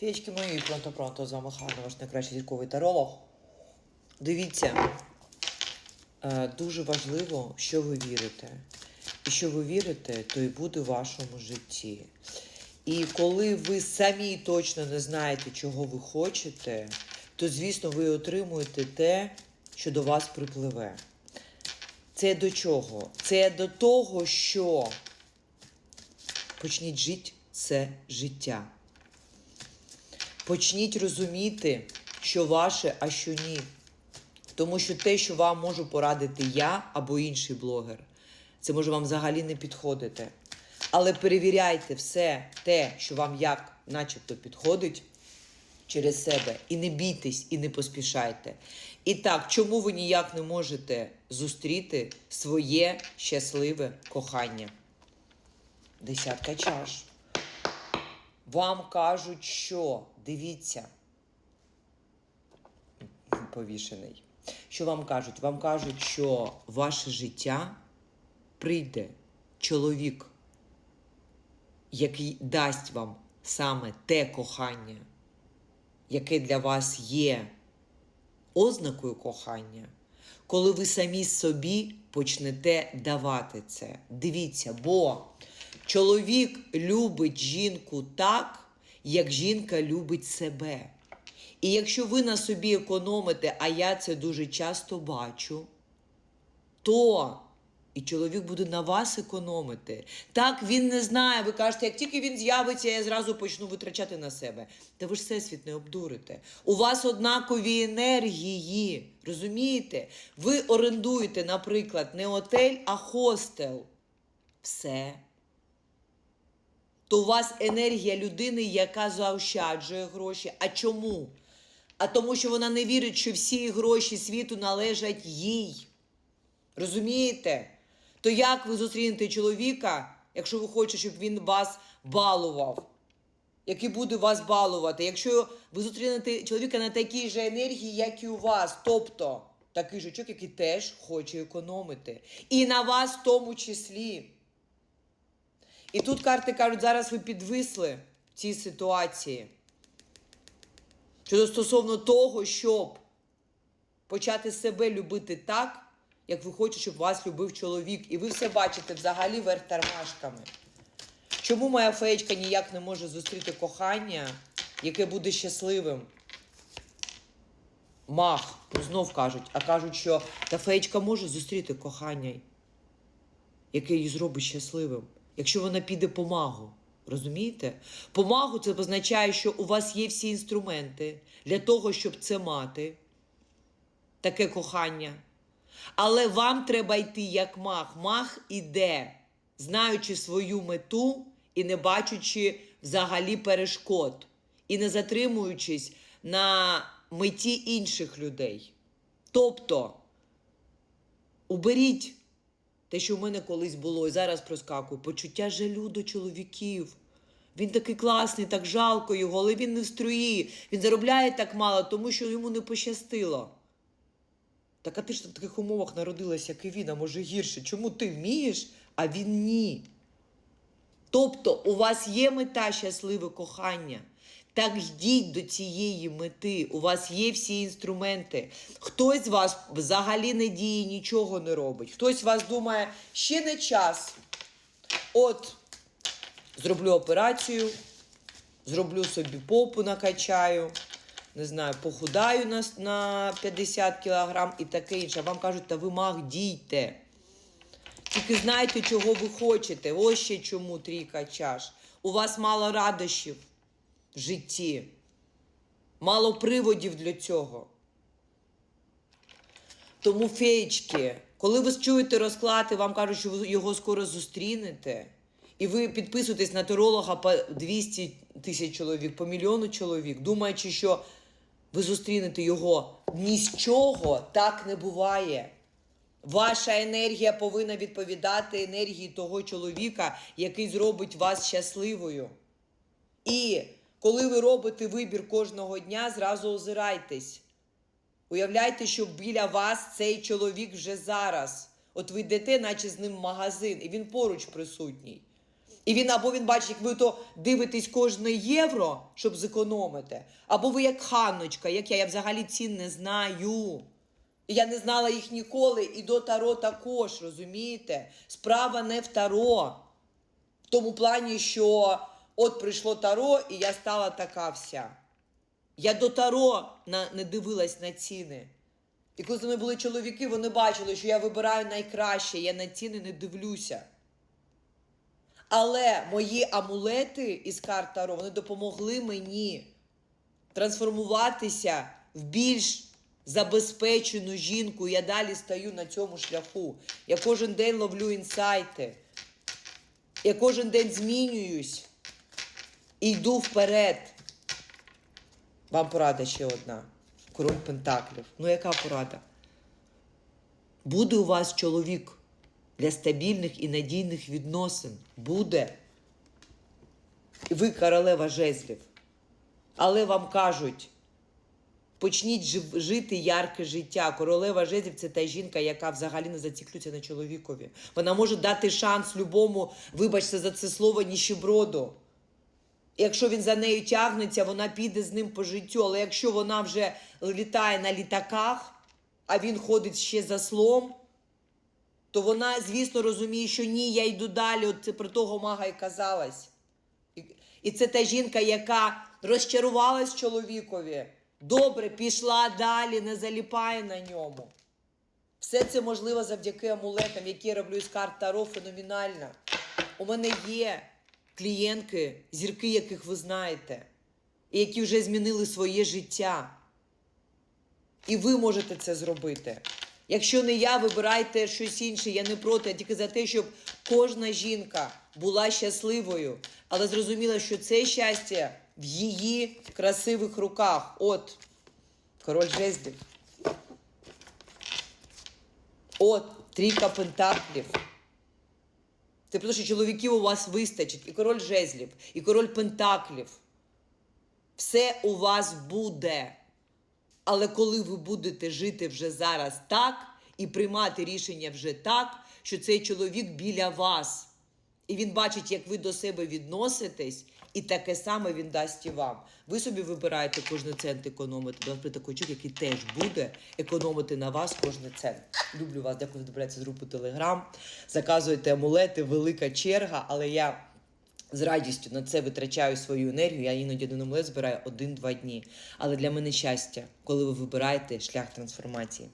Феєчки мої, пронто-пронто, з вами Ханна, ваш найкращий зірковий таролог. Дивіться, е, дуже важливо, що ви вірите. І що ви вірите, то і буде в вашому житті. І коли ви самі точно не знаєте, чого ви хочете, то, звісно, ви отримуєте те, що до вас припливе. Це до чого? Це до того, що почніть жити це життя. Почніть розуміти, що ваше, а що ні. Тому що те, що вам можу порадити я або інший блогер, це може вам взагалі не підходити. Але перевіряйте все те, що вам як начебто підходить через себе. І не бійтесь, і не поспішайте. І так, чому ви ніяк не можете зустріти своє щасливе кохання? Десятка чаш. Вам кажуть, що дивіться, повішений. Що вам кажуть? Вам кажуть, що ваше життя прийде чоловік, який дасть вам саме те кохання, яке для вас є ознакою кохання, коли ви самі собі почнете давати це. Дивіться, бо чоловік любить жінку так, як жінка любить себе. І якщо ви на собі економите, а я це дуже часто бачу, то і чоловік буде на вас економити. Так він не знає. Ви кажете, як тільки він з'явиться, я зразу почну витрачати на себе. Та ви ж всесвіт не обдурите. У вас однакові енергії. Розумієте? Ви орендуєте, наприклад, не отель, а хостел. Все. То у вас енергія людини, яка заощаджує гроші. А чому? А тому, що вона не вірить, що всі гроші світу належать їй. Розумієте? То як ви зустрінете чоловіка, якщо ви хочете, щоб він вас балував? Який буде вас балувати? Якщо ви зустрінете чоловіка на такій же енергії, як і у вас, тобто такий чоловік, який теж хоче економити. І на вас в тому числі. І тут карти кажуть, зараз ви підвисли в цій ситуації. Щодо стосовно того, щоб почати себе любити так, як ви хочете, щоб вас любив чоловік. І ви все бачите взагалі верх тормашками. Чому моя феєчка ніяк не може зустріти кохання, яке буде щасливим? Мах, знов кажуть, а кажуть, що та феєчка може зустріти кохання, яке її зробить щасливим, якщо вона піде по магу. Розумієте? Помагу це означає, що у вас є всі інструменти для того, щоб це мати, таке кохання. Але вам треба йти як маг. Маг іде, знаючи свою мету і не бачучи взагалі перешкод, і не затримуючись на меті інших людей. Тобто, уберіть те, що в мене колись було, і зараз проскакую, почуття жалю до чоловіків. Він такий класний, так жалко його, але він не в струї. Він заробляє так мало, тому що йому не пощастило. Так а ти ж в таких умовах народилась, як і він, а може гірше. Чому ти вмієш, а він ні? Тобто у вас є мета щасливе кохання. Так йдіть до цієї мети. У вас є всі інструменти. Хтось з вас взагалі не діє, нічого не робить. Хтось з вас думає, ще не час. От, зроблю операцію, зроблю собі попу, накачаю, не знаю, похудаю на, на 50 кілограм і таке інше. Вам кажуть, та ви маг, дійте. Тільки знайте, чого ви хочете. Ось ще чому трійка чаш. У вас мало радощів житті, мало приводів для цього. Тому, феєчки, коли ви чуєте розклад і вам кажуть, що ви його скоро зустрінете, і ви підписуєтесь на теролога по 200 тисяч чоловік, по мільйону чоловік, думаючи, що ви зустрінете його ні з чого, так не буває. Ваша енергія повинна відповідати енергії того чоловіка, який зробить вас щасливою. І коли ви робите вибір кожного дня, зразу озирайтесь. Уявляйте, що біля вас цей чоловік вже зараз. От ви йдете, наче з ним в магазин, і він поруч присутній. І він або він бачить, як ви то дивитесь кожне євро, щоб зекономити, або ви як ханочка, як я, я взагалі цін не знаю. І я не знала їх ніколи, і до Таро також, розумієте? Справа не в Таро. В тому плані, що от прийшло Таро, і я стала така вся. Я до Таро на, не дивилась на ціни. І коли з ними були чоловіки, вони бачили, що я вибираю найкраще, я на ціни не дивлюся. Але мої амулети із карт Таро, вони допомогли мені трансформуватися в більш забезпечену жінку. Я далі стою на цьому шляху. Я кожен день ловлю інсайти. Я кожен день змінююсь йду вперед. Вам порада ще одна. Король Пентаклів. Ну, яка порада? Буде у вас чоловік для стабільних і надійних відносин. Буде. Ви королева жезлів. Але вам кажуть, почніть жити ярке життя. Королева жезлів це та жінка, яка взагалі не заціклюється на чоловікові. Вона може дати шанс любому, вибачте за це слово, ніщеброду. Якщо він за нею тягнеться, вона піде з ним по життю. Але якщо вона вже літає на літаках, а він ходить ще за слом, то вона, звісно, розуміє, що ні, я йду далі. От про того мага і казалась. І це та жінка, яка розчарувалась чоловікові. Добре, пішла далі, не заліпає на ньому. Все це можливо завдяки амулетам, які я роблю із карт Таро феноменально. У мене є клієнтки, зірки, яких ви знаєте, і які вже змінили своє життя. І ви можете це зробити. Якщо не я, вибирайте щось інше. Я не проти, я тільки за те, щоб кожна жінка була щасливою, але зрозуміла, що це щастя в її красивих руках. От, король жезлів. От, трійка пентаклів. Це про що чоловіків у вас вистачить, і король жезлів, і король пентаклів. Все у вас буде. Але коли ви будете жити вже зараз так і приймати рішення вже так, що цей чоловік біля вас, і він бачить, як ви до себе відноситесь, і таке саме він дасть і вам. Ви собі вибираєте кожний цент економити. До вас при такий чоловік, який теж буде економити на вас кожний цент. Люблю вас, дякую, добирається з групи Телеграм. Заказуєте амулети, велика черга, але я з радістю на це витрачаю свою енергію. Я іноді один амулет збираю один-два дні. Але для мене щастя, коли ви вибираєте шлях трансформації.